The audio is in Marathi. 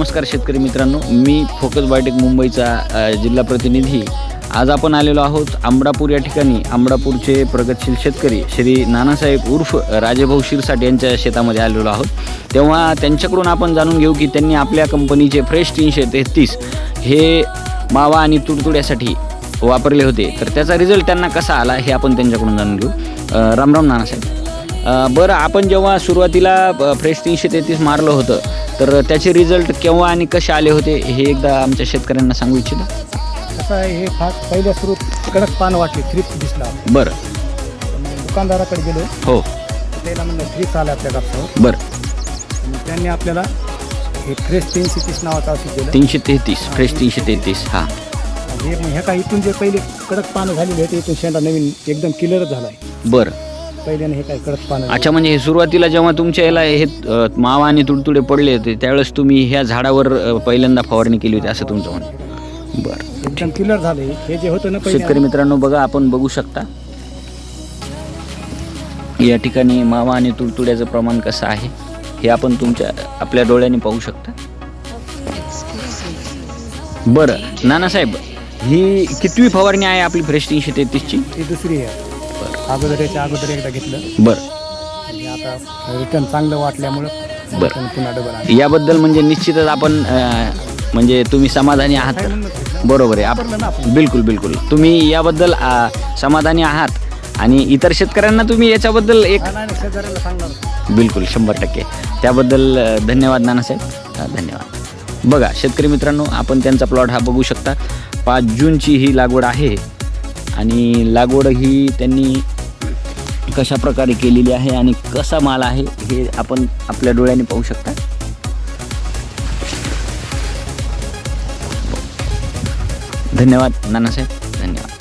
नमस्कार शेतकरी मित्रांनो मी फोकस बायोटेक मुंबईचा जिल्हा प्रतिनिधी. आज आपण आलेलो आहोत आंबडापूर या ठिकाणी. आंबडापूरचे प्रगतशील शेतकरी श्री नानासाहेब उर्फ राजेभाऊ शिरसाट यांच्या शेतामध्ये आलेलो आहोत. तेव्हा त्यांच्याकडून आपण जाणून घेऊ की त्यांनी आपल्या कंपनीचे फ्रेश तीनशे तेहतीस हे मावा आणि तुडतुड्यासाठी वापरले होते. तर त्याचा रिझल्ट त्यांना कसा आला हे आपण त्यांच्याकडून जाणून घेऊ. रामराम राम राम नानासाहेब बरं आपण जेव्हा सुरुवातीला फ्रेश तीनशे तेहतीस मारलं होतं तर त्याचे रिझल्ट केव्हा आणि कसे आले होते हे एकदा आमच्या शेतकऱ्यांना सांगू इच्छितो. कसं आहे हे फार पहिल्या सुरू कडक पान वाटले थ्रिप्स दिसला. बरं. मग दुकानदाराकडे गेलो. हो. त्याला म्हणलं थ्रिप्स आले आपल्या कापसावर. बरं. आणि त्यांनी आपल्याला हे फ्रेश तीनशे तीस नावाचं औषध दिलं. तीनशे तेहतीस फ्रेश तीनशे तेहतीस हां. हे मग ह्या काय इथून जे पहिले कडक पानं झालेले आहेत इथून शेंडा नवीन एकदम क्लिअरच झाला आहे बरं. पहिल्याने हे काय अच्छा म्हणजे हे सुरुवातीला जेव्हा तुमच्या याला हे अ, मावा आणि तुडतुडे पडले होते त्यावेळेस तुम्ही ह्या झाडावर अ, पहिल्यांदा फवारणी केली होती असं तुमचं म्हणणं बरं. एकदम क्लिअर झाले. हे जे होतं ना शेतकरी मित्रांनो बघा आपण बघू शकता. या ठिकाणी मावा आणि तुडतुड्याचं प्रमाण कसं आहे हे आपण तुमच्या आपल्या डोळ्याने पाहू शकता. बरं. नानासाहेब ही कितवी फवारणी आहे आपली फ्रेश तीनशे तेहतीसची? ही दुसरी आहे. अगोदर याच्या अगोदर एकदा घेतलं. बरं. आता रिटर्न चांगलं वाटल्यामुळं बरं. return पुन्हा डबल आणलं. याबद्दल म्हणजे निश्चितच आपण अं, म्हणजे तुम्ही समाधानी आहात. बरोबर आहे. वापरलं ना आप- आपण. बिलकुल बिलकुल. तुम्ही याबद्दल अं, समाधानी आहात. आणि इतर शेतकऱ्यांना तुम्ही याच्याबद्दल एक हा, नाही नाही, शेजाऱ्याला सांगणार. बिलकुल शंभर टक्के. त्याबद्दल अ, धन्यवाद नानासाहेब अ, धन्यवाद. बघा शेतकरी मित्रांनो आपण त्यांचा प्लॉट हा बघू शकता. पाच जूनची ही लागवड आहे. आणि लागवड ही त्यांनी कशा प्रकारे केलेली आहे आणि कसा माल आहे हे आपण आपल्या डोळ्याने पाहू शकता. धन्यवाद नानासाहेब धन्यवाद.